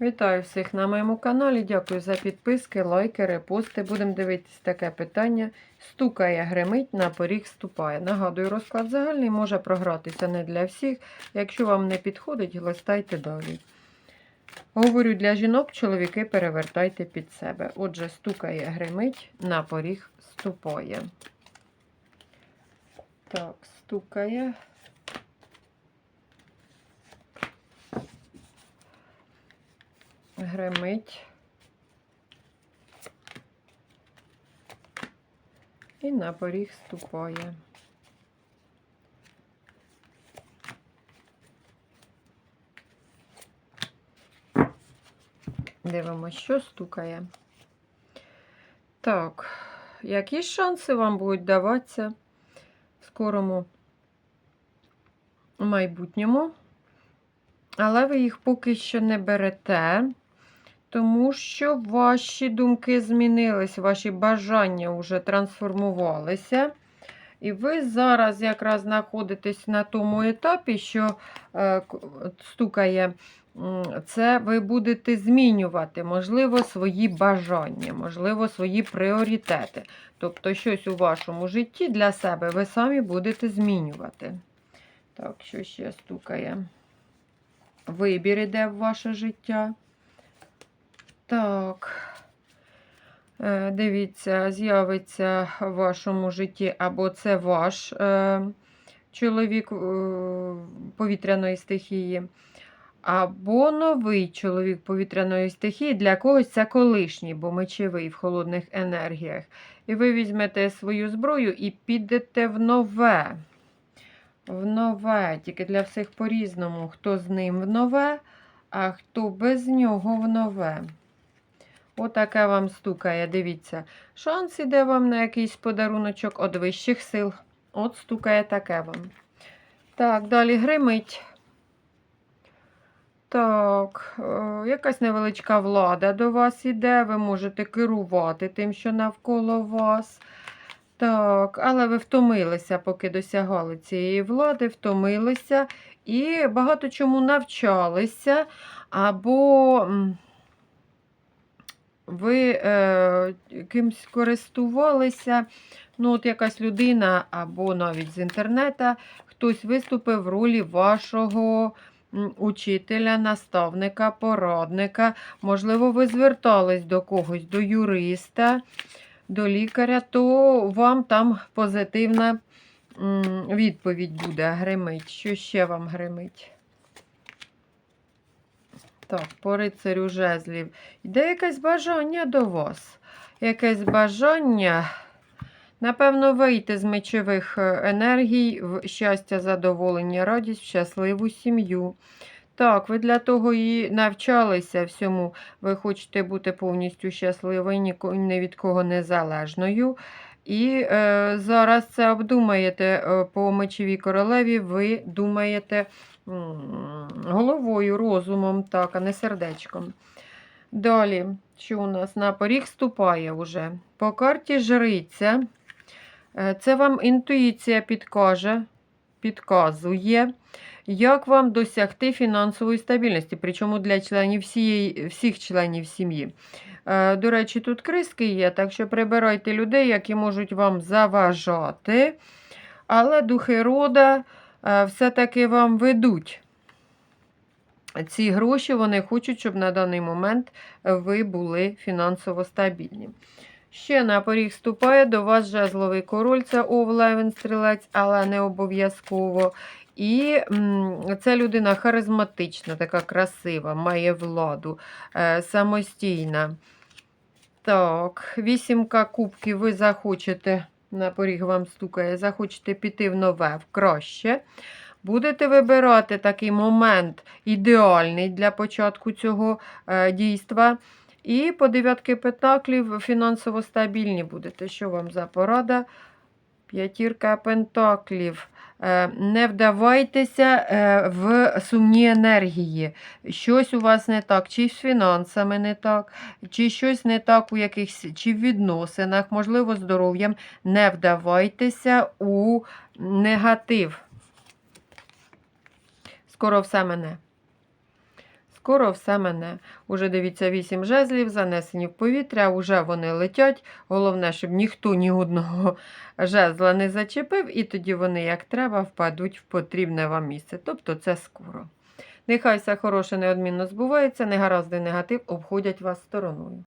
Вітаю всіх на моєму каналі. Дякую за підписки, лайки, репости. Будемо дивитись таке питання. Стукає, гримить, на поріг ступає. Нагадую, розклад загальний може програтися не для всіх. Якщо вам не підходить, листайте далі. Говорю для жінок, чоловіки перевертайте під себе. Отже, стукає, гримить, на поріг ступає. Так, стукає. Гримить. І на поріг ступає. Дивимося, що стукає. Так, які шанси вам будуть даватися в скорому майбутньому? Але ви їх поки що не берете, тому що ваші думки змінились, ваші бажання вже трансформувалися. І ви зараз якраз знаходитесь на тому етапі, що е, стукає, це ви будете змінювати, можливо, свої бажання, можливо, свої пріоритети. Тобто, щось у вашому житті для себе ви самі будете змінювати. Так, що ще стукає? Вибір іде в ваше життя. Так. Е, Дивіться, з'явиться в вашому житті або це ваш е, чоловік е, повітряної стихії, або новий чоловік повітряної стихії. Для когось це колишній, бо мечовий в холодних енергіях. І ви візьмете свою зброю і підете в нове. В нове, тільки для всіх по-різному. Хто з ним в нове, а хто без нього в нове. Отаке вам стукає, дивіться. Шанс іде вам на якийсь подаруночок від вищих сил. От стукає таке вам. Так, далі гримить. Так, е, якась невеличка влада до вас іде. Ви можете керувати тим, що навколо вас. Так, але ви втомилися, поки досягали цієї влади, втомилися і багато чому навчалися, або ви е, кимсь користувалися. Ну, от якась людина, або навіть з інтернету, хтось виступив в ролі вашого учителя, наставника, порадника. Можливо, ви звертались до когось, до юриста, до лікаря, то вам там позитивна відповідь буде. Гримить. Що ще вам гримить? Так, по рицарю жезлів. Йде якесь бажання до вас. Якесь бажання, напевно, вийти з мечових е, енергій в щастя, задоволення, радість, в щасливу сім'ю. Так, ви для того і навчалися всьому. Ви хочете бути повністю щасливою, ні від кого незалежною. І е, зараз це обдумаєте е, по мечовій королеві, ви думаєте головою, розумом, так, а не сердечком. Далі, що у нас на поріг ступає вже. По карті жриця. Е, Це вам інтуїція підкаже, підказує, як вам досягти фінансової стабільності, причому для членів всієї, всіх членів сім'ї. Е, До речі, тут криски є, так що прибирайте людей, які можуть вам заважати. Але духи рода все-таки вам ведуть. Ці гроші вони хочуть, щоб на даний момент ви були фінансово стабільні. Ще на поріг ступає до вас жезловий король, це Овлевен стрілець, але не обов'язково. І ця людина харизматична, така красива, має владу, е, самостійна. Так, вісімка кубків ви захочете, на поріг вам стукає, захочете піти в нове, в краще. Будете вибирати такий момент ідеальний для початку цього е, дійства. І по дев'ятки петаклів фінансово стабільні будете. Що вам за порада? П'ятірка пентаклів. Е, Не вдавайтеся е, в сумні енергії. Щось у вас не так, чи з фінансами не так, чи щось не так у якихось чи в відносинах, можливо, здоров'ям. Не вдавайтеся у негатив. Скоро все мене. Скоро все мене. Уже дивіться, вісім жезлів занесені в повітря, уже вони летять. Головне, щоб ніхто ні одного жезла не зачепив, і тоді вони, як треба, впадуть в потрібне вам місце. Тобто це скоро. Нехай все хороше неодмінно збувається, негаразди негатив обходять вас стороною.